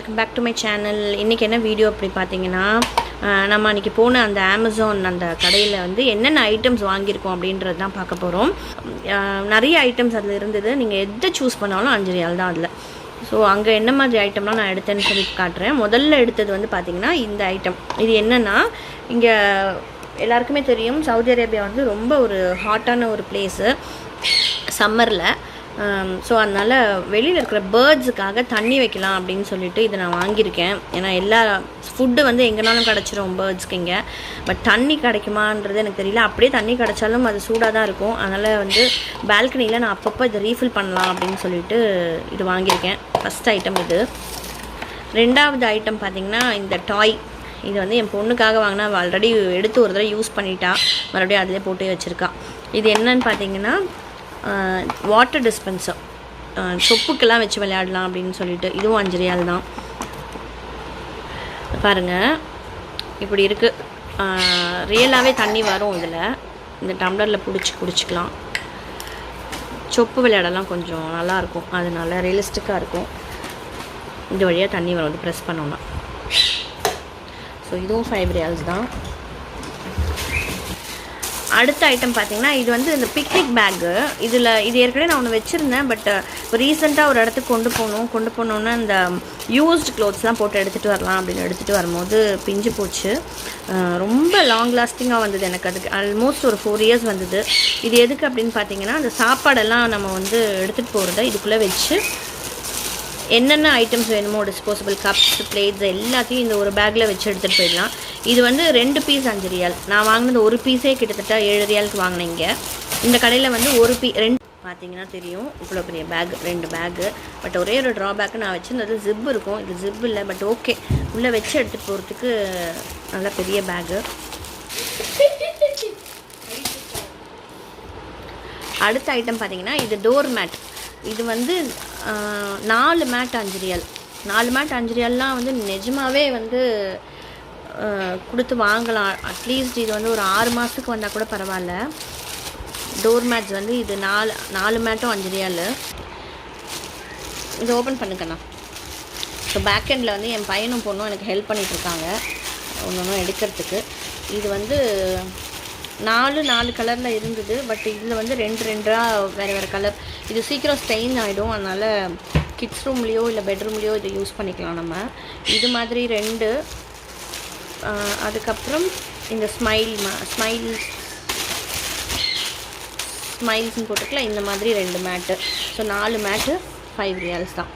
Welcome back to my channel இன்றைக்கி என்ன video அப்படி பார்த்தீங்கன்னா நம்ம அன்றைக்கி போன அந்த அமேசான் அந்த கடையில் வந்து என்னென்ன ஐட்டம்ஸ் வாங்கியிருக்கோம் அப்படின்றது தான் பார்க்க போகிறோம் நிறைய ஐட்டம்ஸ் அதில் இருந்தது. நீங்கள் எதை சூஸ் பண்ணாலும் அஞ்சு ரியால் தான் அதில். ஸோ அங்கே என்ன மாதிரி ஐட்டம்லாம் நான் எடுத்தேன்னு சொல்லி காட்டுறேன். முதல்ல எடுத்தது வந்து பார்த்திங்கன்னா இந்த ஐட்டம் இது என்னென்னா இங்கே எல்லாருக்குமே தெரியும் சவுதி அரேபியா வந்து ரொம்ப ஒரு ஹாட்டான ஒரு பிளேஸு சம்மரில் Um, ஸோ அதனால் வெளியில் இருக்கிற பேர்ட்ஸுக்காக தண்ணி வைக்கலாம் அப்படின்னு சொல்லிட்டு இதை நான் வாங்கியிருக்கேன். ஏன்னா எல்லா ஃபுட்டு வந்து எங்கேனாலும் கிடச்சிரும் பேர்ட்ஸ்க்கு இங்கே. பட் தண்ணி கிடைக்குமான்றது எனக்கு தெரியல. அப்படியே தண்ணி கிடைச்சாலும் அது சூடாக தான் இருக்கும். அதனால் வந்து பால்கனியில் நான் அப்பப்போ இதை ரீஃபில் பண்ணலாம் அப்படின்னு சொல்லிட்டு இது வாங்கியிருக்கேன். ஃபஸ்ட் ஐட்டம் இது. ரெண்டாவது ஐட்டம் பார்த்திங்கன்னா இந்த டாய் இது வந்து என் பொண்ணுக்காக வாங்கினா ஆல்ரெடி எடுத்து ஒரு தடவை யூஸ் பண்ணிட்டா. மறுபடியும் அதிலே போட்டு வச்சுருக்கா. இது என்னன்னு பார்த்தீங்கன்னா வாட்டர் டிஸ்பென்சர் சொப்புக்கெல்லாம் வச்சு விளையாடலாம் அப்படின்னு சொல்லிட்டு. இதுவும் அஞ்சு ரியால் தான். பாருங்கள் இப்படி இருக்குது ரியலாகவே தண்ணி வரும் இதில். இந்த டம்ளரில் பிடிச்சி குடிச்சிக்கலாம் சொப்பு விளையாடலாம் கொஞ்சம். நல்லாயிருக்கும் அதனால ரியலிஸ்டிக்காக இருக்கும். இந்த வழியாக தண்ணி வரும். இது ப்ரெஸ் பண்ணோன்னா ஸோ இதுவும் ஃபைவ் ரியால்ஸ் தான். அடுத்த ஐட்டம் பார்த்தீங்கன்னா இது வந்து இந்த பிக்னிக் பேக்கு இதில் இது ஏற்கனவே நான் ஒன்று வச்சுருந்தேன் பட் இப்போ ரீசெண்டாக ஒரு இடத்துக்கு கொண்டு போகணும். கொண்டு போனோன்னா இந்த யூஸ்டு க்ளோத்ஸ்லாம் போட்டு எடுத்துகிட்டு வரலாம் அப்படின்னு எடுத்துகிட்டு வரும்போது பிஞ்சு போச்சு. ரொம்ப லாங் லாஸ்டிங்காக வந்தது எனக்கு அதுக்கு. ஆல்மோஸ்ட் ஒரு ஃபோர் இயர்ஸ் வந்தது. இது எதுக்கு அப்படின்னு பார்த்தீங்கன்னா அந்த சாப்பாடெல்லாம் நம்ம வந்து எடுத்துகிட்டு போகிறத இதுக்குள்ளே வச்சு என்னென்ன ஐட்டம்ஸ் வேணுமோ டிஸ்போசபிள் கப்ஸ் பிளேட்ஸ் எல்லாத்தையும் இந்த ஒரு பேக்கில் வச்சு எடுத்துகிட்டு போயிடலாம். இது வந்து ரெண்டு பீஸ் அஞ்சு ரியால் நான் வாங்கினது ஒரு பீஸே கிட்டத்தட்ட ஏழு ரியாலுக்கு வாங்கினீங்க இந்த கடையில் வந்து ஒரு பீ ரெண்டு பார்த்தீங்கன்னா தெரியும். இவ்வளோ பெரிய பேக் ரெண்டு பேக்கு பட் ஒரே ஒரு ட்ராபேக்கு நான் வச்சுருந்தது ஜிப் இருக்கும். இது ஜிப் இல்லை பட் ஓகே உள்ளே வச்சு எடுத்துகிட்டு போகிறதுக்கு நல்ல பெரிய பேக்கு அடுத்த ஐட்டம் பார்த்தீங்கன்னா இது டோர் மேட் இது வந்து நாலு மேட் அஞ்சு ரியல் நாலு மேட் அஞ்சு ரியல்லாம் வந்து நிஜமாகவே வந்து கொடுத்து வாங்கலாம். அட்லீஸ்ட் இது வந்து ஒரு ஆறு மாதத்துக்கு வந்தால் கூட பரவாயில்ல. டோர் மேட்ஸ் வந்து இது நாலு நாலு மேட்டும் அஞ்சு ரியால். இதை ஓப்பன் பண்ணுங்கண்ணா. ஸோ பேக்கெண்டில் வந்து என் பையனும் பொண்ணும் எனக்கு ஹெல்ப் பண்ணிகிட்ருக்காங்க இருக்காங்க. ஒன்று ஒன்று எடுக்கிறதுக்கு. இது வந்து நாலு நாலு கலரில் இருந்தது. பட் இதில் வந்து ரெண்டு ரெண்டாக வேறு வேறு கலர் இது சீக்கிரம் ஸ்டெயின் ஆகிடும் அதனால் கிட்ஸ் ரூம்லேயோ இல்லை பெட்ரூம்லேயோ இதை யூஸ் பண்ணிக்கலாம் நம்ம. இது மாதிரி ரெண்டு. அதுக்கப்புறம் இந்த ஸ்மைல் ஸ்மைல் ஸ்மைல்ஸ்னு போட்டுக்கலாம். இந்த மாதிரி ரெண்டு மேட்டு. ஸோ நாலு மேட்டு ஃபைவ் ரியால்ஸ் தான்.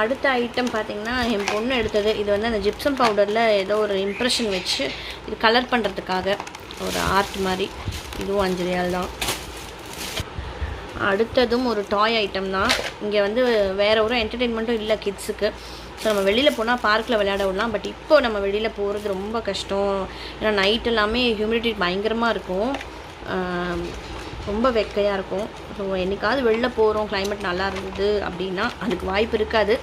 அடுத்த ஐட்டம் பார்த்திங்கன்னா என் பொண்ணு எடுத்தது. இது வந்து அந்த ஜிப்சம் பவுடரில் ஏதோ ஒரு இம்ப்ரெஷன் வச்சு இது கலர் பண்ணுறதுக்காக ஒரு ஆர்ட் மாதிரி. இதுவும் அஞ்சு ரியால் தான். அடுத்ததும் ஒரு டாய் ஐட்டம் தான். இங்கே வந்து வேறு ஒரு என்டர்டெயின்மெண்ட்டும் இல்லை கிட்ஸுக்கு ஸோ நம்ம வெளியில் போனால் பார்க்கில் விளையாட விடலாம். பட் இப்போ நம்ம வெளியில் போகிறது ரொம்ப கஷ்டம். ஏன்னா நைட் எல்லாமே ஹியூமிடிட்டி பயங்கரமாக இருக்கும். ரொம்ப வெக்கையாக இருக்கும். ஸோ என்னைக்காவது வெளில போகிறோம் கிளைமேட் நல்லா இருந்தது அப்படின்னா அதுக்கு வாய்ப்பு இருக்காது.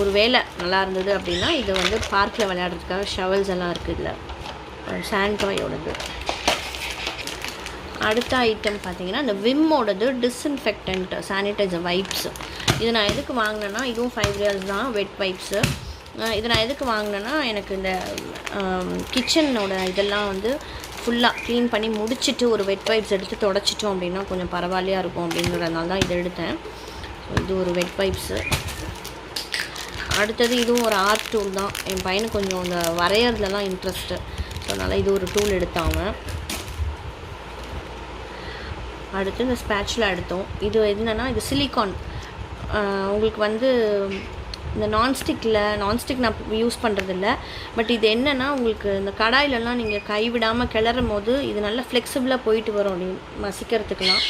ஒரு வேளை நல்லா இருந்தது அப்படின்னா இது வந்து பார்க்கில் விளையாடுறதுக்காக ஷவல்ஸ் எல்லாம் இருக்குது இல்லை சாண்ட் டாயோடது அடுத்த ஐட்டம் பார்த்தீங்கன்னா இந்த விம்மோடது டிஸ்இன்ஃபெக்டன்ட் சானிடைசர் வைப்ஸ் இது நான் எதுக்கு வாங்கினேன்னா இதுவும் ஃபைவ் ரியல்ஸ் தான் வெட் பைப்ஸு இது நான் எதுக்கு வாங்கினேன்னா எனக்கு இந்த கிச்சனோட இதெல்லாம் வந்து ஃபுல்லாக க்ளீன் பண்ணி முடிச்சுட்டு ஒரு வெட் பைப்ஸ் எடுத்து தொடச்சிட்டோம் அப்படின்னா கொஞ்சம் பரவாயில்லையாக இருக்கும் அப்படிங்கிறதுனால தான் இதை எடுத்தேன். இது ஒரு வெட் பைப்ஸு அடுத்தது இதுவும் ஒரு ஆர்ட் டூல் தான். என் பையனுக்கு கொஞ்சம் இந்த வரையறதுலலாம் இன்ட்ரெஸ்ட்டு ஸோ அதனால் இது ஒரு டூல் எடுத்தாங்க அடுத்து இந்த ஸ்பேச்சுலா எடுத்தோம். இது என்னென்னா இது சிலிகான் உங்களுக்கு வந்து இந்த நான்ஸ்டிக்கில் நான்ஸ்டிக் நான் யூஸ் பண்ணுறதில்ல பட் இது என்னென்னா உங்களுக்கு இந்த கடாயிலலாம் நீங்கள் கைவிடாமல் கிளறும் போது இது நல்லா ஃப்ளெக்சிபிளாக போயிட்டு வரும். நீ மசிக்கிறதுக்கெலாம்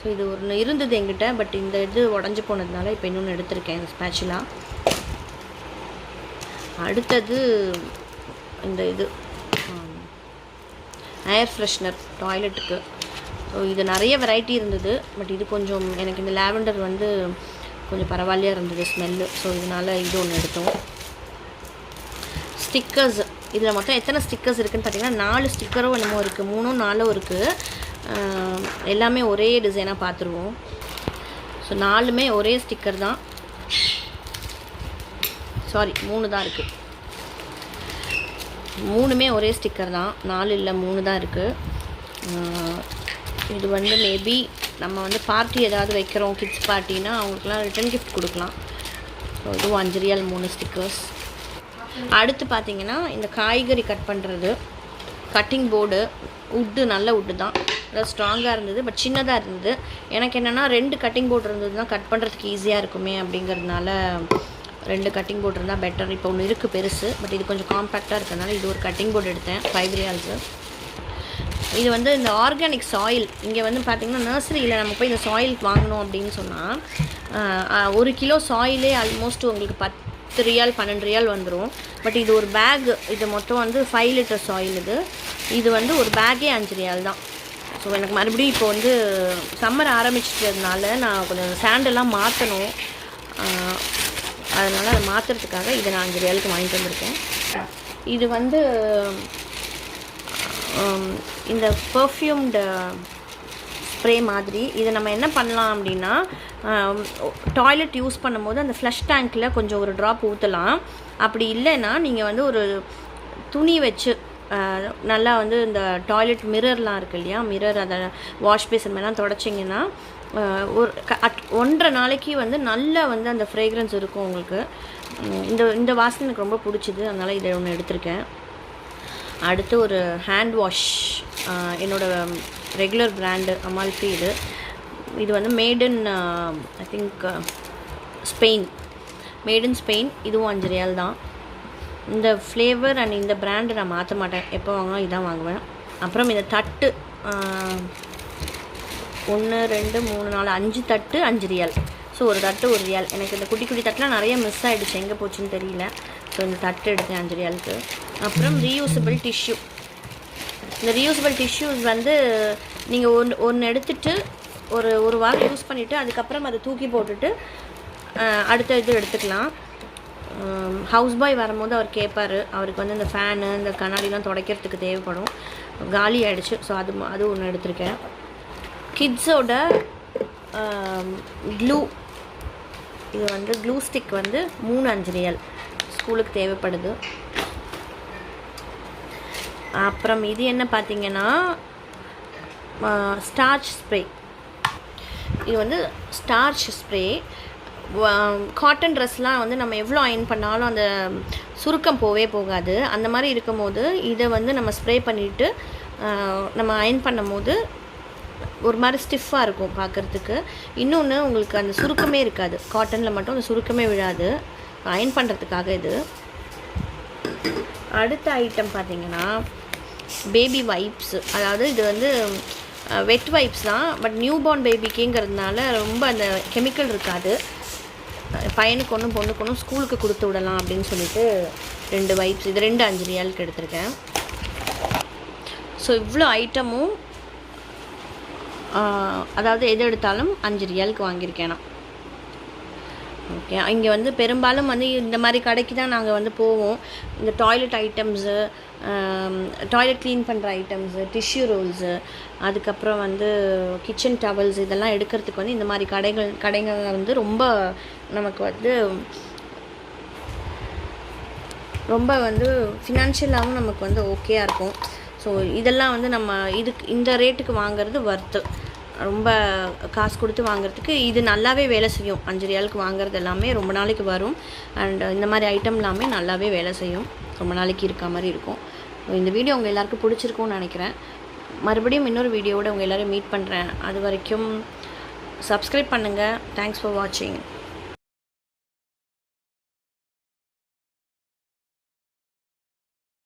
ஸோ இது ஒன்று இருந்தது என்கிட்ட. பட் இந்த இது உடஞ்சி போனதுனால இப்போ இன்னொன்று எடுத்திருக்கேன் இந்த ஸ்பேச்சுலா அடுத்தது இந்த இது. ஏர் ஃப்ரெஷ்னர் டாய்லெட்டுக்கு ஸோ இது நிறைய வெரைட்டி இருந்தது. பட் இது கொஞ்சம் எனக்கு இந்த லாவெண்டர் வந்து கொஞ்சம் பரவாயில்லையாக இருந்தது ஸ்மெல்லு ஸோ இதனால் இது ஒன்று எடுத்தோம். ஸ்டிக்கர்ஸ் இதில் மொத்தம் எத்தனை ஸ்டிக்கர்ஸ் இருக்குதுன்னு பார்த்தீங்கன்னா நாலு ஸ்டிக்கரும் என்னமோ இருக்குது மூணும் நாலும் இருக்குது எல்லாமே ஒரே டிசைனாக பார்த்துருவோம் ஸோ நாலுமே ஒரே ஸ்டிக்கர் தான். சாரி மூணு தான் இருக்குது மூணுமே ஒரே ஸ்டிக்கர் தான். நாலு இல்லை மூணு தான் இருக்குது இது வந்து மேபி நம்ம வந்து பார்ட்டி ஏதாவது வைக்கிறோம் கிட்ஸ் பார்ட்டினா அவங்களுக்குலாம் ரிட்டன் கிஃப்ட் கொடுக்கலாம். ஸோ இதுவும் அஞ்சு ரியால் மூணு ஸ்டிக்கர்ஸ் அடுத்து பார்த்தீங்கன்னா இந்த காய்கறி கட் பண்ணுறது கட்டிங் போர்டு உட்டு நல்ல உட்டு தான். அதாவது ஸ்ட்ராங்காக இருந்தது பட் சின்னதாக இருந்தது. எனக்கு என்னென்னா ரெண்டு கட்டிங் போர்டு இருந்தது தான் கட் பண்ணுறதுக்கு ஈஸியாக இருக்குமே அப்படிங்கிறதுனால ரெண்டு கட்டிங் போர்டு இருந்தால் பெட்டர் இப்போ ஒன்று இருக்குது பெருசு பட் இது கொஞ்சம் காம்பேக்டாக இருக்கிறதுனால இது ஒரு கட்டிங் போர்டு எடுத்தேன் ஃபைவ் ரியால்ஸு இது வந்து இந்த ஆர்கானிக் சாயில் இங்கே வந்து பார்த்திங்கன்னா நர்சரியில் நம்ம போய் இந்த சாயில் வாங்கணும் அப்படின்னு சொன்னால் ஒரு கிலோ சாயிலே ஆல்மோஸ்ட் உங்களுக்கு பத்து ரியால் பன்னெண்டு ரியால் வந்துடும் பட் இது ஒரு பேக் இது மொத்தம் வந்து ஃபைவ் லிட்டர் சாயில் இது. இது வந்து ஒரு பேக்கே அஞ்சு ரியால் தான். ஸோ எனக்கு மறுபடியும் இப்போ வந்து சம்மர் ஆரம்பிச்சிட்டதுனால நான் கொஞ்சம் சாண்டெல்லாம் மாற்றணும் அதனால் அதை மாற்றுறதுக்காக இதை நான் அஞ்சு ரியாலுக்கு வாங்கிட்டு வந்திருக்கேன். இது வந்து Um, இந்த பர்ஃப்யூம்டு ஸ்ப்ரே uh, மாதிரி இதை நம்ம என்ன பண்ணலாம் அப்படின்னா um, டாய்லெட் யூஸ் பண்ணும்போது அந்த ஃப்ளஷ் டேங்க்கில் கொஞ்சம் ஒரு ட்ராப் ஊற்றலாம் அப்படி இல்லைன்னா நீங்கள் வந்து ஒரு துணி வச்சு uh, நல்லா வந்து இந்த டாய்லெட் மிரர்லாம் இருக்கு இல்லையா மிரர் அதை வாஷ் பேசன் மேலாம் தொடச்சிங்கன்னா uh, ஒரு அட் ஒன்றரை நாளைக்கு வந்து நல்லா வந்து அந்த ஃப்ரேக்ரன்ஸ் இருக்கும் உங்களுக்கு. இந்த இந்த வாசனை எனக்கு ரொம்ப பிடிச்சிது அதனால் இதை ஒன்று எடுத்திருக்கேன். அடுத்து ஒரு ஹேண்ட் வாஷ் என்னோட ரெகுலர் பிராண்டு அமால்ஃபி இது இது வந்து made in I think Spain made in Spain இதுவும் அஞ்சு ரியால் தான். இந்த ஃப்ளேவர் அண்ட் இந்த பிராண்டு நான் மாற்ற மாட்டேன். எப்போ வாங்கினா இதான் வாங்குவேன். அப்புறம் இந்த தட்டு ஒன்று ரெண்டு மூணு நாலு அஞ்சு தட்டு அஞ்சு ரியால். ஸோ ஒரு தட்டு ஒரு ரியால். எனக்கு இந்த குட்டி குட்டி தட்டுலாம் நிறைய மிஸ் ஆகிடுச்சு எங்கே போச்சுன்னு தெரியல. ஸோ இந்த தட்டு எடுத்தேன் அஞ்சு ரியாலுக்கு அப்புறம் ரீயூசபிள் டிஷ்யூ இந்த ரீயூசபிள் டிஷ்யூஸ் வந்து நீங்கள் ஒன்று ஒன்று எடுத்துட்டு ஒரு ஒரு வாரம் யூஸ் பண்ணிவிட்டு அதுக்கப்புறம் அதை தூக்கி போட்டுட்டு அடுத்த இது எடுத்துக்கலாம். ஹவுஸ் பாய் வரும்போது அவர் கேட்பார் அவருக்கு வந்து இந்த ஃபேனு இந்த கண்ணாடிலாம் துடைக்கிறதுக்கு தேவைப்படும். காலி ஆகிடுச்சு ஸோ அது அது ஒன்று எடுத்திருக்கேன். கிட்ஸோட க்ளூ இது வந்து க்ளூ ஸ்டிக் வந்து மூணு அஞ்சு ரியல் ஸ்கூலுக்கு தேவைப்படுது. அப்புறம் இது என்ன பார்த்தீங்கன்னா ஸ்டார்ச் ஸ்ப்ரே இது வந்து ஸ்டார்ச் ஸ்ப்ரே காட்டன் ட்ரெஸ்லாம் வந்து நம்ம எவ்வளோ அயன் பண்ணாலும் அந்த சுருக்கம் போவே போகாது. அந்த மாதிரி இருக்கும்போது இதை வந்து நம்ம ஸ்ப்ரே பண்ணிவிட்டு நம்ம அயன் பண்ணும்போது ஒரு மாதிரி ஸ்டிஃபாக இருக்கும் பார்க்குறதுக்கு. இன்னொன்று உங்களுக்கு அந்த சுருக்கமே இருக்காது. காட்டனில் மட்டும் அந்த சுருக்கமே விழாது. அயன் பண்ணுறதுக்காக இது. அடுத்த ஐட்டம் பார்த்தீங்கன்னா பேபி வைப்ஸ் அதாவது இது வந்து வெட் வைப்ஸ் தான். பட் நியூ பார்ன் பேபிக்குங்கிறதுனால ரொம்ப அந்த கெமிக்கல் இருக்காது. பையனுக்கு ஒன்றும் பொண்ணுக்கு ஒன்றும் ஸ்கூலுக்கு கொடுத்து விடலாம் அப்படின்னு சொல்லிட்டு ரெண்டு வைப்ஸ் இது ரெண்டு அஞ்சு ரியாலுக்கு எடுத்திருக்கேன். ஸோ இவ்வளோ ஐட்டமும் அதாவது எது எடுத்தாலும் அஞ்சு ரியாலுக்கு வாங்கியிருக்கேன் நான். ஓகே இங்கே வந்து பெரும்பாலும் வந்து இந்த மாதிரி கடைக்கு தான் நாங்கள் வந்து போவோம். இந்த டாய்லெட் ஐட்டம்ஸு டாய்லெட் க்ளீன் பண்ணுற ஐட்டம்ஸு டிஷ்யூ ரோல்ஸு அதுக்கப்புறம் வந்து கிச்சன் டவல்ஸ் இதெல்லாம் எடுக்கிறதுக்கு வந்து இந்த மாதிரி கடைகள் கடைகள் வந்து ரொம்ப நமக்கு வந்து ரொம்ப வந்து ஃபினான்ஷியலாகவும் நமக்கு வந்து ஓகேயாக இருக்கும். ஸோ இதெல்லாம் வந்து நம்ம இதுக்கு இந்த ரேட்டுக்கு வாங்குறது ஒர்த்து ரொம்ப காசு கொடுத்து வாங்குறதுக்கு இது நல்லாவே வேலை செய்யும். அஞ்சு ரியாலுக்கு வாங்குறது எல்லாமே ரொம்ப நாளைக்கு வரும். அண்ட் இந்த மாதிரி ஐட்டம் எல்லாமே நல்லாவே வேலை செய்யும். ரொம்ப நாளைக்கு இருக்க மாதிரி இருக்கும். இந்த வீடியோ உங்கள் எல்லாருக்கும் பிடிச்சிருக்கும்னு நினைக்கிறேன். மறுபடியும் இன்னொரு வீடியோவோட உங்கள் எல்லோரும் மீட் பண்ணுறேன் அது வரைக்கும் சப்ஸ்கிரைப் பண்ணுங்கள் தேங்க்ஸ் ஃபார் வாட்சிங்